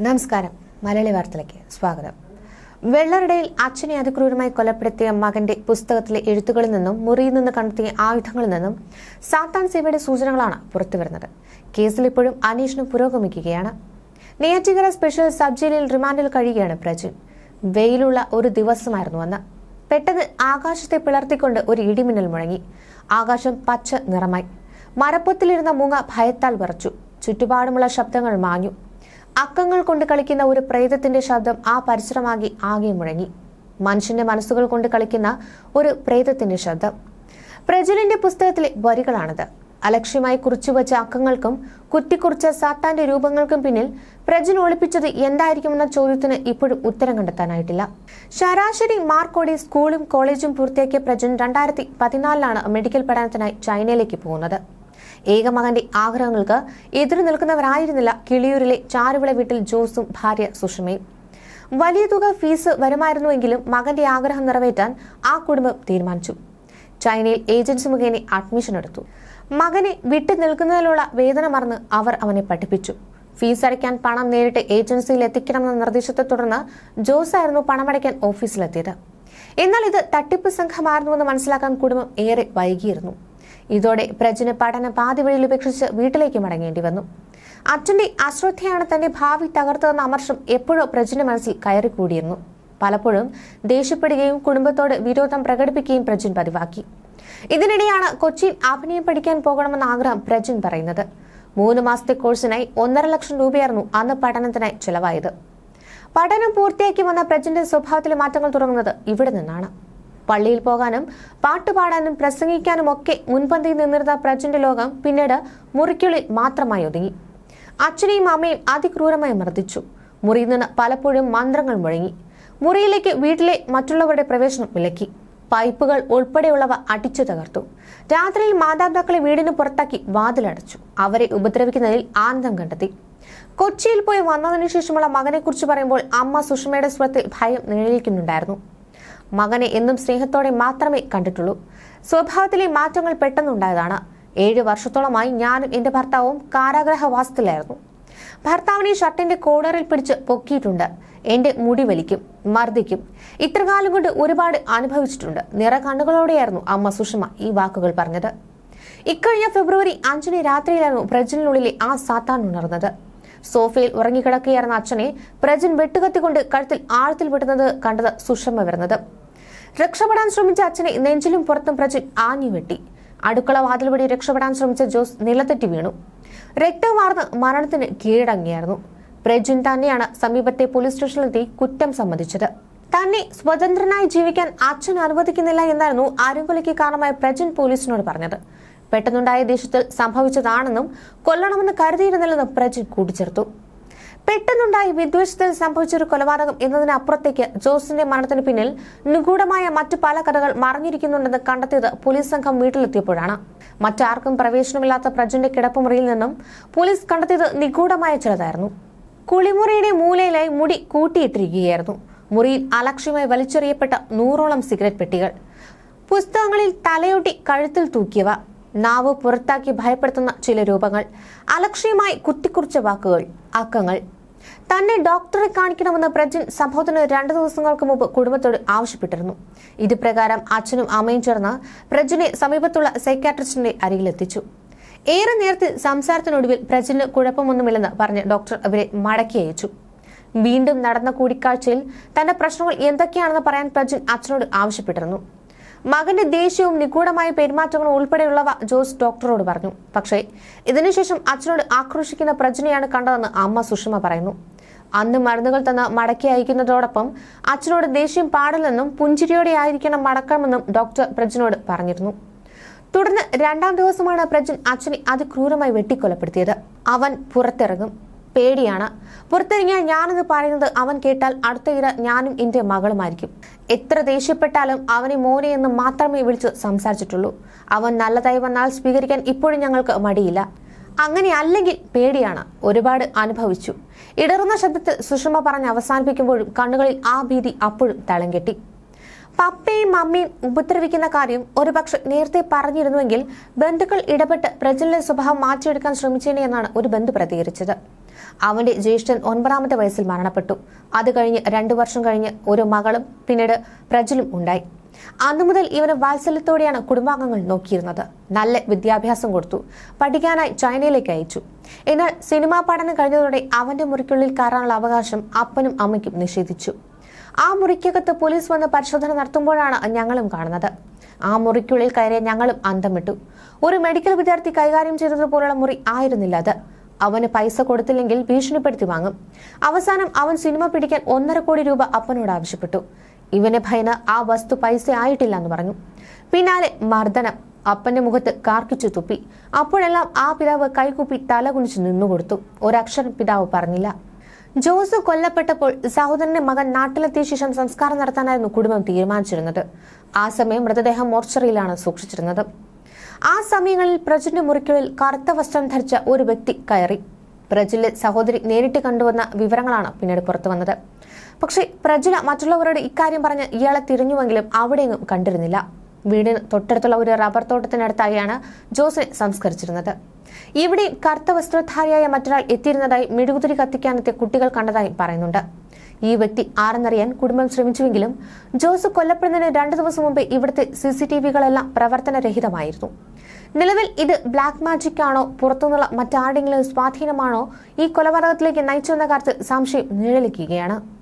നമസ്കാരം. മലയാളി വാർത്തയിലേക്ക് സ്വാഗതം. വെള്ളറടയിൽ അച്ഛനെ അതിക്രൂരമായി കൊലപ്പെടുത്തിയ മകന്റെ പുസ്തകത്തിലെ എഴുത്തുകളിൽ നിന്നും മുറിയിൽ നിന്ന് കണ്ടെത്തിയ ആയുധങ്ങളിൽ നിന്നും സാത്താൻ സേവയുടെ സൂചനകളാണ് പുറത്തുവരുന്നത്. കേസിൽ ഇപ്പോഴും അന്വേഷണം പുരോഗമിക്കുകയാണ്. നെയ്യാറ്റിക്കര സ്പെഷ്യൽ സബ് ജയിലിൽ റിമാൻഡിൽ കഴിയുകയാണ് പ്രജിൻ. വെയിലുള്ള ഒരു ദിവസമായിരുന്നു അന്ന്. പെട്ടെന്ന് ആകാശത്തെ പിളർത്തിക്കൊണ്ട് ഒരു ഇടിമിന്നൽ മുഴങ്ങി. ആകാശം പച്ച നിറമായി. മരപ്പൊത്തിലിരുന്ന മൂങ്ങ ഭയത്താൽ വിറച്ചു. ചുറ്റുപാടുമുള്ള ശബ്ദങ്ങൾ മാഞ്ഞു. അക്കങ്ങൾ കൊണ്ട് കളിക്കുന്ന ഒരു പ്രേതത്തിന്റെ ശബ്ദം ആ പരിസരമാകി ആകെ മുഴങ്ങി. മനുഷ്യന്റെ മനസ്സുകൾ കൊണ്ട് കളിക്കുന്ന ഒരു പ്രേതത്തിന്റെ ശബ്ദം. പ്രജലിന്റെ പുസ്തകത്തിലെ വരികളാണിത്. അലക്ഷ്യമായി കുറിച്ചുവച്ച അക്കങ്ങൾക്കും കുറ്റിക്കുറിച്ച സാത്താന്റെ രൂപങ്ങൾക്കും പിന്നിൽ പ്രജൻ ഒളിപ്പിച്ചത് എന്തായിരിക്കുമെന്ന ചോദ്യത്തിന് ഇപ്പോഴും ഉത്തരം കണ്ടെത്താനായിട്ടില്ല. ശരാശരി മാർക്കോടെ സ്കൂളും കോളേജും പൂർത്തിയാക്കിയ പ്രജൻ രണ്ടായിരത്തി പതിനാലിലാണ് മെഡിക്കൽ പഠനത്തിനായി ചൈനയിലേക്ക് പോകുന്നത്. ഏകമകന്റെ ആഗ്രഹങ്ങൾക്ക് എതിരു നിൽക്കുന്നവരായിരുന്നില്ല കിളിയൂരിലെ ചാരുവിള വീട്ടിൽ ജോസും ഭാര്യ സുഷമയും. വലിയ തുക ഫീസ് വരുമായിരുന്നുവെങ്കിലും മകന്റെ ആഗ്രഹം നിറവേറ്റാൻ ആ കുടുംബം തീരുമാനിച്ചു. ചൈനയിൽ ഏജൻസി മുഖേന അഡ്മിഷൻ എടുത്തു. മകനെ വിട്ടു നിൽക്കുന്നതിലുള്ള വേദന മറന്ന് അവർ അവനെ പഠിപ്പിച്ചു. ഫീസ് അടയ്ക്കാൻ പണം നേരിട്ട് ഏജൻസിയിൽ എത്തിക്കണമെന്ന നിർദ്ദേശത്തെ തുടർന്ന് ജോസ് ആയിരുന്നു പണമടയ്ക്കാൻ ഓഫീസിലെത്തിയത്. എന്നാൽ ഇത് തട്ടിപ്പ് സംഘമായിരുന്നുവെന്ന് മനസ്സിലാക്കാൻ കുടുംബം ഏറെ വൈകിയിരുന്നു. ഇതോടെ പ്രജന് പഠനം പാതി വഴിയിൽ ഉപേക്ഷിച്ച് വീട്ടിലേക്ക് മടങ്ങേണ്ടി വന്നു. അച്ഛന്റെ അശ്രദ്ധയാണ് തന്റെ ഭാവി തകർത്തതെന്ന അമർഷം എപ്പോഴോ പ്രജന്റെ മനസ്സിൽ കയറിക്കൂടിയിരുന്നു. പലപ്പോഴും ദേഷ്യപ്പെടുകയും കുടുംബത്തോട് വിരോധം പ്രകടിപ്പിക്കുകയും പ്രജിൻ പതിവാക്കി. ഇതിനിടെയാണ് കൊച്ചിയിൽ അഭിനയം പഠിക്കാൻ പോകണമെന്ന ആഗ്രഹം പ്രജിൻ പറയുന്നത്. മൂന്ന് മാസത്തെ കോഴ്സിനായി ഒന്നര ലക്ഷം രൂപയായിരുന്നു അന്ന് പഠനത്തിനായി ചെലവായത്. പഠനം പൂർത്തിയാക്കി വന്ന പ്രജിന്റെ സ്വഭാവത്തിലെ മാറ്റങ്ങൾ തുടങ്ങുന്നത് ഇവിടെ നിന്നാണ്. പള്ളിയിൽ പോകാനും പാട്ടുപാടാനും പ്രസംഗിക്കാനും ഒക്കെ മുൻപന്തിയിൽ നിന്നിരുന്ന പ്രജന്റെ ലോകം പിന്നീട് മുറിക്കുള്ളിൽ മാത്രമായി ഒതുങ്ങി. അച്ഛനെയും അമ്മയും അതിക്രൂരമായി മർദ്ദിച്ചു. മുറിയിൽ നിന്ന് പലപ്പോഴും മന്ത്രങ്ങൾ മുഴങ്ങി. മുറിയിലേക്ക് വീട്ടിലെ മറ്റുള്ളവരുടെ പ്രവേശനം വിലക്കി. പൈപ്പുകൾ ഉൾപ്പെടെയുള്ളവ അടിച്ചു തകർത്തു. രാത്രിയിൽ മാതാപിതാക്കളെ വീടിന് പുറത്താക്കി വാതിലടച്ചു. അവരെ ഉപദ്രവിക്കുന്നതിൽ ആനന്ദം കണ്ടെത്തി. കൊച്ചിയിൽ പോയി വന്നതിനു ശേഷമുള്ള മകനെക്കുറിച്ച് പറയുമ്പോൾ അമ്മ സുഷമയുടെ സ്വരത്തിൽ ഭയം നിഴലിക്കുന്നുണ്ടായിരുന്നു. മകനെ എന്നും സ്നേഹത്തോടെ മാത്രമേ കണ്ടിട്ടുള്ളൂ. സ്വഭാവത്തിലെ മാറ്റങ്ങൾ പെട്ടെന്നുണ്ടായതാണ്. ഏഴ് വർഷത്തോളമായി ഞാനും എന്റെ ഭർത്താവും കാരാഗ്രഹവാസത്തിലായിരുന്നു ഭർത്താവിനെ ഷർട്ടിന്റെ കോളറിൽ പിടിച്ച് പൊക്കിയിട്ടുണ്ട്. എന്റെ മുടി വലിക്കും മർദ്ദിക്കും. ഇത്രകാലം കൊണ്ട് ഒരുപാട് അനുഭവിച്ചിട്ടുണ്ട്. നിറ കണ്ണുകളോടെയായിരുന്നു അമ്മ സുഷമ ഈ വാക്കുകൾ പറഞ്ഞത്. ഇക്കഴിഞ്ഞ ഫെബ്രുവരി അഞ്ചിന് രാത്രിയിലായിരുന്നു പ്രജനിനുള്ളിലെ ആ സാത്താൻ ഉണർന്നത്. സോഫയിൽ ഉറങ്ങിക്കിടക്കുകയായിരുന്ന അച്ഛനെ പ്രജൻ വെട്ടുകത്തിക്കൊണ്ട് കഴുത്തിൽ ആഴത്തിൽ വിടുന്നത് കണ്ടത് സുഷമ വരുന്നത്. രക്ഷപ്പെടാൻ ശ്രമിച്ച അച്ഛനെ നെഞ്ചിലും പുറത്തും പ്രജിൻ ആഞ്ഞു വെട്ടി. അടുക്കള വാതിൽ വഴി രക്ഷപ്പെടാൻ ശ്രമിച്ച ജോസ് നിലത്തെറ്റി വീണു. രക്തം വാർന്ന് മരണത്തിന് കീഴടങ്ങിയായിരുന്നു. പ്രജിൻ തന്നെയാണ് സമീപത്തെ പോലീസ് സ്റ്റേഷനിലെത്തി കുറ്റം സമ്മതിച്ചത്. തന്നെ സ്വതന്ത്രനായി ജീവിക്കാൻ അച്ഛൻ അനുവദിക്കുന്നില്ല എന്നായിരുന്നു ആരുംകൊലയ്ക്ക് കാരണമായ പ്രജിൻ പോലീസിനോട് പറഞ്ഞത്. പെട്ടെന്നുണ്ടായ ദേഷ്യത്തിൽ സംഭവിച്ചതാണെന്നും കൊല്ലണമെന്ന് കരുതിയിരുന്നില്ലെന്നും പ്രജിൻ കൂട്ടിച്ചേർത്തു. പെട്ടെന്നുണ്ടായി വിദ്വേഷത്തിൽ സംഭവിച്ചൊരു കൊലപാതകം എന്നതിനപ്പുറത്തേക്ക് ജോസിന്റെ മരണത്തിന് പിന്നിൽ നിഗൂഢമായ മറ്റു പല കഥകൾ മറിഞ്ഞിരിക്കുന്നുണ്ടെന്ന് കണ്ടെത്തിയത് പോലീസ് സംഘം വീട്ടിലെത്തിയപ്പോഴാണ്. മറ്റാർക്കും പ്രവേശനമില്ലാത്ത പ്രജന്റെ കിടപ്പുമുറിയിൽ നിന്നും പോലീസ് കണ്ടെത്തിയത് നിഗൂഢമായ ചിലതായിരുന്നു. കുളിമുറിയുടെ മൂലയിലായി മുടി കൂട്ടിയിട്ടിരിക്കുകയായിരുന്നു. മുറിയിൽ അലക്ഷ്യമായി വലിച്ചെറിയപ്പെട്ട നൂറോളം സിഗരറ്റ് പെട്ടികൾ. പുസ്തകങ്ങളിൽ തലയൊട്ടി കഴുത്തിൽ തൂക്കിയവ. നാവ് പുറത്താക്കി ഭയപ്പെടുത്തുന്ന ചില രൂപങ്ങൾ. അലക്ഷ്യമായി കുത്തിക്കുറിച്ച വാക്കുകൾ. അക്കങ്ങൾ. തന്നെ ഡോക്ടറെ കാണിക്കണമെന്ന് പ്രജിൻ സംഭവത്തിന് രണ്ടു ദിവസങ്ങൾക്ക് മുമ്പ് കുടുംബത്തോട് ആവശ്യപ്പെട്ടിരുന്നു. ഇത് പ്രകാരം അച്ഛനും അമ്മയും ചേർന്ന് പ്രജിനെ സമീപത്തുള്ള സൈക്കാട്രിസ്റ്റിന്റെ അരികിലെത്തിച്ചു. ഏറെ നേരത്തെ സംസാരത്തിനൊടുവിൽ പ്രജിന് കുഴപ്പമൊന്നുമില്ലെന്ന് പറഞ്ഞ് ഡോക്ടർ അവരെ മടക്കി അയച്ചു. വീണ്ടും നടന്ന കൂടിക്കാഴ്ചയിൽ തന്റെ പ്രശ്നങ്ങൾ എന്തൊക്കെയാണെന്ന് പറയാൻ പ്രജിൻ അച്ഛനോട് ആവശ്യപ്പെട്ടിരുന്നു. മകന്റെ ദേഷ്യവും നിഗൂഢമായ പെരുമാറ്റങ്ങളും ഉൾപ്പെടെയുള്ളവ ജോസ് ഡോക്ടറോട് പറഞ്ഞു. പക്ഷേ ഇതിനുശേഷം അച്ഛനോട് ആക്രോശിക്കുന്ന പ്രജ്ഞയാണ് കണ്ടതെന്ന് അമ്മ സുഷമ പറയുന്നു. അന്ന് മരുന്നുകൾ തന്ന് മടക്കി അയക്കുന്നതോടൊപ്പം അച്ഛനോട് ദേഷ്യം പാടില്ലെന്നും പുഞ്ചിരിയോടെ ആയിരിക്കണം മടക്കണമെന്നും ഡോക്ടർ പ്രജനോട് പറഞ്ഞിരുന്നു. തുടർന്ന് രണ്ടാം ദിവസമാണ് പ്രജൻ അച്ഛനെ അതിക്രൂരമായി വെട്ടിക്കൊലപ്പെടുത്തിയത്. അവൻ പുറത്തിറങ്ങും. പേടിയാണ്. പുറത്തിറങ്ങിയാൽ ഞാനെന്ന് പറയുന്നത് അവൻ കേട്ടാൽ അടുത്ത ഇര ഞാനും എന്റെ മകളുമായിരിക്കും. എത്ര ദേഷ്യപ്പെട്ടാലും അവനെ മോനെ എന്ന് മാത്രമേ വിളിച്ച് സംസാരിച്ചിട്ടുള്ളൂ. അവൻ നല്ലതായി വന്നാൽ സ്വീകരിക്കാൻ ഇപ്പോഴും ഞങ്ങൾക്ക് മടിയില്ല. അങ്ങനെ അല്ലെങ്കിൽ പേടിയാണ്. ഒരുപാട് അനുഭവിച്ചു. ഇടറുന്ന ശബ്ദത്തിൽ സുഷമ പറഞ്ഞ് അവസാനിപ്പിക്കുമ്പോഴും കണ്ണുകളിൽ ആ ഭീതി അപ്പോഴും തളം കെട്ടി പപ്പയും മമ്മിയും ഉപദ്രവിക്കുന്ന കാര്യം ഒരുപക്ഷെ നേരത്തെ പറഞ്ഞിരുന്നുവെങ്കിൽ ബന്ധുക്കൾ ഇടപെട്ട് പ്രജലിന്റെ സ്വഭാവം മാറ്റിയെടുക്കാൻ ശ്രമിച്ചേനെ എന്നാണ് ഒരു ബന്ധു പ്രതികരിച്ചത്. അവന്റെ ജ്യേഷ്ഠൻ ഒൻപതാമത്തെ വയസ്സിൽ മരണപ്പെട്ടു. അത് കഴിഞ്ഞ് രണ്ടു വർഷം കഴിഞ്ഞ് ഒരു മകളും പിന്നീട് പ്രജലും ഉണ്ടായി. അന്നു മുതൽ ഇവന് വാത്സല്യത്തോടെയാണ് കുടുംബാംഗങ്ങൾ നോക്കിയിരുന്നത്. നല്ല വിദ്യാഭ്യാസം കൊടുത്തു. പഠിക്കാനായി ചൈനയിലേക്ക് അയച്ചു. എന്നാൽ സിനിമാ പഠനം കഴിഞ്ഞതോടെ അവന്റെ മുറിക്കുള്ളിൽ കയറാനുള്ള അവകാശം അപ്പനും അമ്മയ്ക്കും നിഷേധിച്ചു. ആ മുറിക്കകത്ത് പോലീസ് വന്ന് പരിശോധന നടത്തുമ്പോഴാണ് ഞങ്ങളും കാണുന്നത്. ആ മുറിക്കുള്ളിൽ കയറിയ ഞങ്ങളും അന്തം ഒരു മെഡിക്കൽ വിദ്യാർത്ഥി കൈകാര്യം ചെയ്തതുപോലുള്ള മുറി ആയിരുന്നില്ല അത്. അവന് പൈസ കൊടുത്തില്ലെങ്കിൽ ഭീഷണിപ്പെടുത്തി വാങ്ങും. അവസാനം അവൻ സിനിമ പിടിക്കാൻ ഒന്നര കോടി രൂപ അപ്പനോട് ആവശ്യപ്പെട്ടു. ഇവനെ ഭയന ആ വസ്തു പൈസ ആയിട്ടില്ല എന്ന് പറഞ്ഞു. പിന്നാലെ മർദ്ദനം. അപ്പന്റെ മുഖത്ത് കാർക്കിച്ചു തുപ്പി. അപ്പോഴെല്ലാം ആ പിതാവ് കൈകൂപ്പി തല കുനിച്ചു നിന്നുകൊടുത്തു. ഒരക്ഷരം പിതാവ് പറഞ്ഞില്ല. ജോസ് കൊല്ലപ്പെട്ടപ്പോൾ സഹോദരന്റെ മകൻ നാട്ടിലെത്തിയ ശേഷം സംസ്കാരം നടത്താനായിരുന്നു കുടുംബം തീരുമാനിച്ചിരുന്നത്. ആ സമയം മൃതദേഹം മോർച്ചറിയിലാണ് സൂക്ഷിച്ചിരുന്നത്. ആ സമയങ്ങളിൽ പ്രജിന്റെ മുറിക്കുള്ളിൽ കറുത്ത വസ്ത്രം ധരിച്ച ഒരു വ്യക്തി കയറി. പ്രജിലെ സഹോദരി നേരിട്ട് കണ്ടുവന്ന വിവരങ്ങളാണ് പിന്നീട് പുറത്തു വന്നത്. പക്ഷേ പ്രജില മറ്റുള്ളവരോട് ഇക്കാര്യം പറഞ്ഞ് ഇയാളെ തിരിഞ്ഞുവെങ്കിലും അവിടെയെങ്ങും കണ്ടിരുന്നില്ല. വീടിന് തൊട്ടടുത്തുള്ള ഒരു റബ്ബർ തോട്ടത്തിനടുത്തായാണ് ജോസിനെ സംസ്കരിച്ചിരുന്നത്. ഇവിടെ കറുത്ത വസ്ത്രധാരിയായ മറ്റൊരാൾ എത്തിയിരുന്നതായി മെഴുകുതിരി കത്തിക്കാനെത്തിയ കുട്ടികൾ കണ്ടതായി പറയുന്നുണ്ട്. ഈ വ്യക്തി ആരെന്നറിയാൻ കുടുംബം ശ്രമിച്ചുവെങ്കിലും ജോസ് കൊല്ലപ്പെടുന്നതിന് രണ്ടു ദിവസം മുമ്പ് ഇവിടുത്തെ സി സി ടി വികളെല്ലാം പ്രവർത്തനരഹിതമായിരുന്നു. നിലവിൽ ഇത് ബ്ലാക്ക് മാജിക് ആണോ പുറത്തുനിന്നുള്ള മറ്റാരുടെങ്കിലും സ്വാധീനമാണോ ഈ കൊലപാതകത്തിലേക്ക് നയിച്ചുവെന്ന കാര്യത്തിൽ സംശയം നിഴലിക്കുകയാണ്.